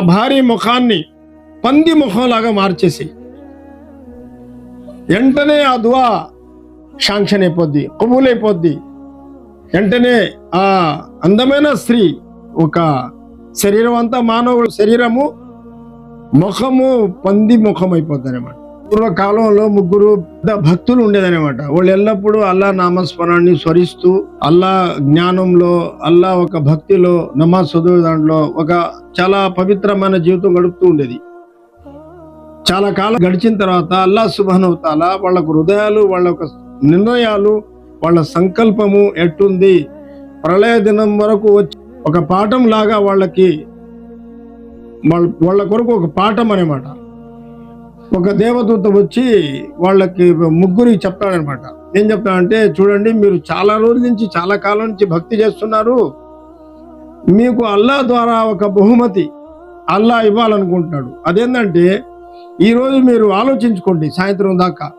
భార్య ముఖాన్ని పంది ముఖంలాగా మార్చేసి వెంటనే ఆ దువా శాంక్షన్ అయిపోద్ది కొబ్బులైపోద్ది వెంటనే ఆ అందమైన స్త్రీ ఒక శరీరం అంతా మానవుడు శరీరము ముఖము పంది ముఖం అయిపోద్ది అనమాట పూర్వకాలంలో ముగ్గురు పెద్ద భక్తులు ఉండేదనమాట వాళ్ళు ఎల్లప్పుడూ అల్లా నామస్మరణాన్ని స్మరిస్తూ అల్లా జ్ఞానంలో అల్లా ఒక భక్తిలో నమాజ్ చదువు దాంట్లో ఒక చాలా పవిత్రమైన జీవితం గడుపుతూ ఉండేది. చాలా కాలం గడిచిన తర్వాత అల్లా సుభానవుతాల వాళ్ళ హృదయాలు వాళ్ళ ఒక నిర్ణయాలు వాళ్ళ సంకల్పము ఎట్టుంది? ప్రళయ దినం వరకు వచ్చి ఒక పాఠం లాగా వాళ్ళకి వాళ్ళ వాళ్ళ కొరకు ఒక పాఠం అనమాట ఒక దేవదూత వచ్చి వాళ్ళకి ముగ్గురికి చెప్తాడనమాట. ఏం చెప్తాడంటే చూడండి మీరు చాలా రోజుల నుంచి చాలా కాలం నుంచి భక్తి చేస్తున్నారు. మీకు అల్లా ద్వారా ఒక బహుమతి అల్లా ఇవ్వాలనుకుంటున్నాడు. అదేంటంటే ఈరోజు మీరు ఆలోచించుకోండి సాయంత్రం దాకా.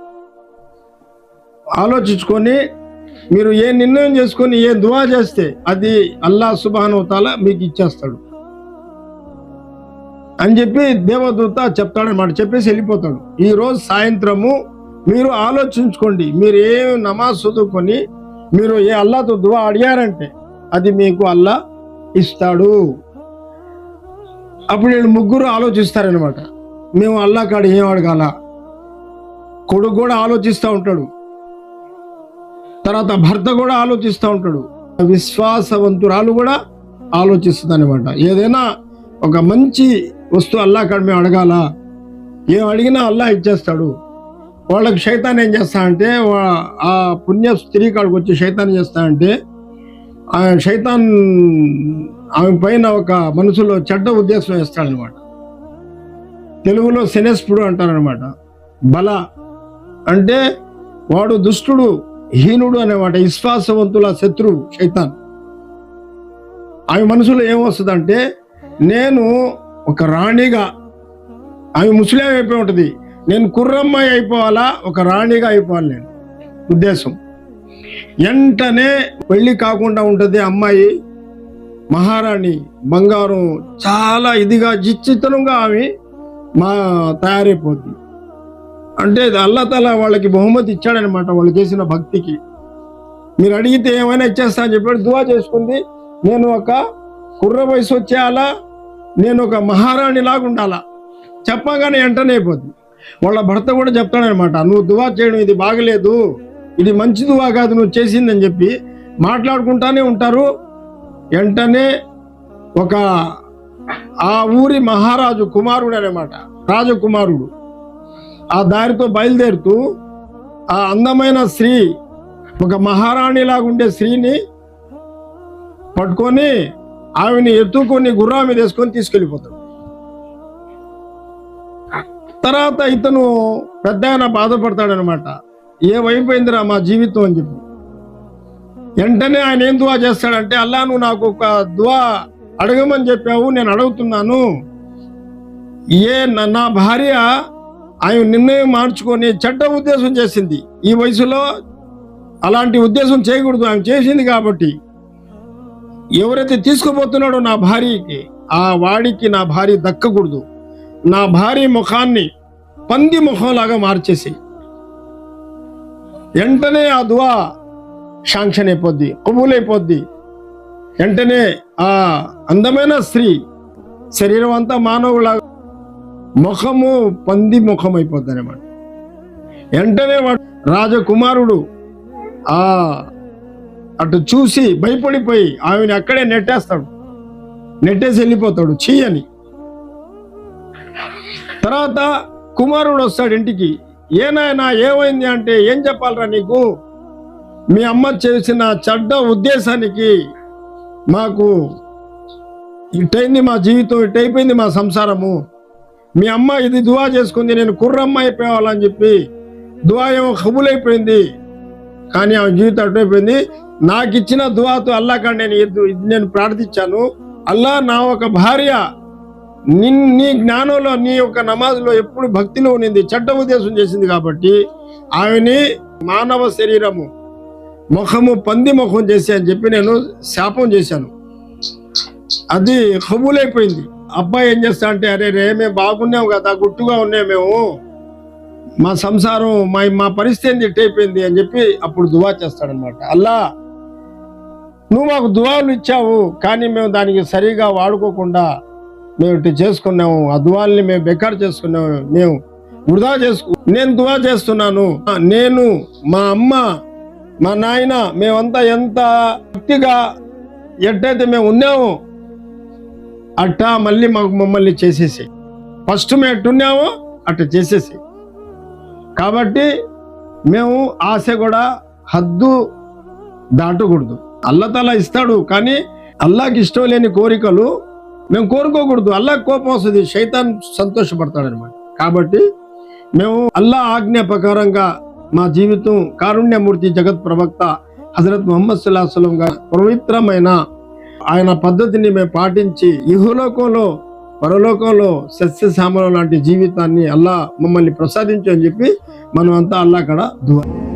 ఆలోచించుకొని మీరు ఏ నిర్ణయం చేసుకొని ఏ దువా చేస్తే అది అల్లా సుబానవతాల మీకు ఇచ్చేస్తాడు. అని చెప్పి దేవదూత చెప్తాడనమాట చెప్పేసి వెళ్ళిపోతాడు. ఈరోజు సాయంత్రము మీరు ఆలోచించుకోండి. మీరు ఏ నమాజ్ చదువుకొని మీరు ఏ అల్లాతో దువా అడిగారంటే అది మీకు అల్లా ఇస్తాడు. అప్పుడు వీళ్ళు ముగ్గురు ఆలోచిస్తారనమాట మేము అల్లా కాడ ఏం అడగాల? కొడుకు కూడా ఆలోచిస్తూ ఉంటాడు. తర్వాత భర్త కూడా ఆలోచిస్తూ ఉంటాడు. విశ్వాసవంతురాలు కూడా ఆలోచిస్తుంది అనమాట ఏదైనా ఒక మంచి వస్తువు అల్లా కాడ మేము అడగాల. ఏం అడిగినా అల్లా ఇచ్చేస్తాడు. వాళ్ళకి శైతాన్ ఏం చేస్తాడంటే ఆ పుణ్య స్త్రీ కాడికి వచ్చి శైతాన్ చేస్తానంటే చేస్తాడంటే ఆ శైతాన్ ఆమె పైన ఒక మనసులో చెడ్డ ఉద్దేశం వేస్తాడనమాట. తెలుగులో శనేస్పుడు అంటారనమాట. బల అంటే వాడు దుష్టుడు హీనుడు అనేమాట విశ్వాసవంతుల శత్రువు శైతాన్. ఆమె మనసులో ఏమొస్తుందంటే నేను ఒక రాణిగా ఆమె ముస్లిం అయిపోయి ఉంటుంది. నేను కుర్రమ్మాయి అయిపోవాలా? ఒక రాణిగా అయిపోవాలి నేను. ఉద్దేశం. వెంటనే పెళ్ళి కాకుండా ఉంటుంది అమ్మాయి మహారాణి బంగారం చాలా ఇదిగా జిచ్చితనంగా ఆమె మా తయారైపోద్ది. అంటే అల్లా తల వాళ్ళకి బహుమతి ఇచ్చాడనమాట వాళ్ళు చేసిన భక్తికి. మీరు అడిగితే ఏమైనా ఇచ్చేస్తా అని చెప్పాడు. దువా చేసుకుంది. నేను ఒక కుర్ర వయసు వచ్చేయాలా? నేను ఒక మహారాణి లాగా ఉండాలా? చెప్పగానే వెంటనే అయిపోద్ది. వాళ్ళ భర్త కూడా చెప్తాడనమాట నువ్వు దువా చేయడం ఇది బాగలేదు. ఇది మంచి దువా కాదు నువ్వు చేసిందని చెప్పి మాట్లాడుకుంటానే ఉంటారు. వెంటనే ఒక ఆ ఊరి మహారాజు కుమారుడు అనమాట రాజకుమారుడు. ఆ దారితో బయలుదేరుతూ ఆ అందమైన స్త్రీ ఒక మహారాణిలాగా ఉండే స్త్రీని పట్టుకొని ఆమెని ఎత్తుకొని గుర్రా మీద వేసుకొని తీసుకెళ్ళిపోతాడు. తర్వాత ఇతను పెద్ద ఆయన బాధపడతాడనమాట. ఏమైపోయిందిరా మా జీవితం అని చెప్పి. వెంటనే ఆయన ఏం దువా చేస్తాడంటే అల్లా నువ్వు నాకు ఒక దువా అడగమని చెప్పావు నేను అడుగుతున్నాను. ఏ నా- నా భార్య ఆయన నిర్ణయం మార్చుకొని చెడ్డ ఉద్దేశం చేసింది. ఈ వయసులో అలాంటి ఉద్దేశం చేయకూడదు ఆమె చేసింది కాబట్టి ఎవరైతే తీసుకుపోతున్నాడో నా భార్యకి ఆ వాడికి నా భార్య దక్కకూడదు. నా భార్య ముఖాన్ని పంది ముఖంలాగా మార్చేసి వెంటనే ఆ దువా శాంక్షన్ అయిపోద్ది కబూలైపోద్ది అయిపోద్ది. వెంటనే ఆ అందమైన స్త్రీ శరీరం అంతా మానవులాగా ముఖము పంది ముఖం అయిపోద్ది అనమాట వెంటనే వాడు రాజకుమారుడు ఆ అటు చూసి భయపడిపోయి ఆమెను అక్కడే నెట్టేస్తాడు. నెట్టేసి వెళ్ళిపోతాడు చెయ్యని తర్వాత కుమారుడు వస్తాడు ఇంటికి. ఏనాయనా ఏమైంది అంటే ఏం చెప్పాలరా నీకు? మీ అమ్మ చేసిన చెడ్డ ఉద్దేశానికి మాకు ఇటైంది మా జీవితం ఇటైపోయింది మా సంసారము. మీ అమ్మ ఇది దువా చేసుకుంది నేను కుర్రమ్మ అయిపోవాలని చెప్పి దువా ఏమో కబులైపోయింది. కానీ ఆమె జీవితం అటైపోయింది నాకు ఇచ్చిన దువాతో అల్లా కానీ నేను ఇది నేను ప్రార్థించాను. అల్లా నా ఒక భార్య. నిన్ నీ జ్ఞానంలో నీ యొక్క నమాజ్లో ఎప్పుడు భక్తిలో ఉన్నింది చెడ్డ ఉద్దేశం చేసింది కాబట్టి ఆమెని మానవ శరీరము ముఖము పంది ముఖం చేసి అని చెప్పి నేను శాపం చేశాను. అది కబూలైపోయింది. అబ్బాయి ఏం చేస్తా అంటే అరే రే మేము బాగున్నాము కదా గుట్టుగా ఉన్నాము మేము. మా సంసారం మా మా పరిస్థితి ఏంది? అని చెప్పి అప్పుడు దువా చేస్తాడనమాట. అల్లా నువ్వు మాకు దువాలు ఇచ్చావు కానీ మేము దానికి సరిగా వాడుకోకుండా మేము ఇటు చేసుకున్నాము. ఆ దువాల్ని మేము బెకార్ చేసుకున్నాము. మేము వృధా చేసుకు నేను దువా చేస్తున్నాను. నేను మా అమ్మ మా నాయన మేమంతా ఎంత భక్తిగా ఎట్టయితే మేము ఉన్నామో అట్టా మళ్ళీ మాకు మమ్మల్ని చేసేసి. ఫస్ట్ మేము ఎట్టున్నామో అట్ట చేసేసి. కాబట్టి మేము ఆశ కూడా హద్దు దాటకూడదు. అల్లతల ఇస్తాడు కానీ అల్లాకి ఇష్టం లేని కోరికలు మేము కోరుకోకూడదు. అల్లాహ్ కోపం వస్తుంది శైతాన్ సంతోషపడతాడు అనమాట కాబట్టి మేము అల్లా ఆజ్ఞ ప్రకారంగా మా జీవితం కారుణ్యమూర్తి జగత్ ప్రవక్త హజరత్ మొహమ్మద్ సుల్లాహలం గారు పవిత్రమైన ఆయన పద్ధతిని మేము పాటించి ఇహలోకంలో పరలోకంలో సస్యశ్యామలం లాంటి జీవితాన్ని అల్లా మమ్మల్ని ప్రసాదించు అని చెప్పి మనం అంతా అల్లా కాడ దువా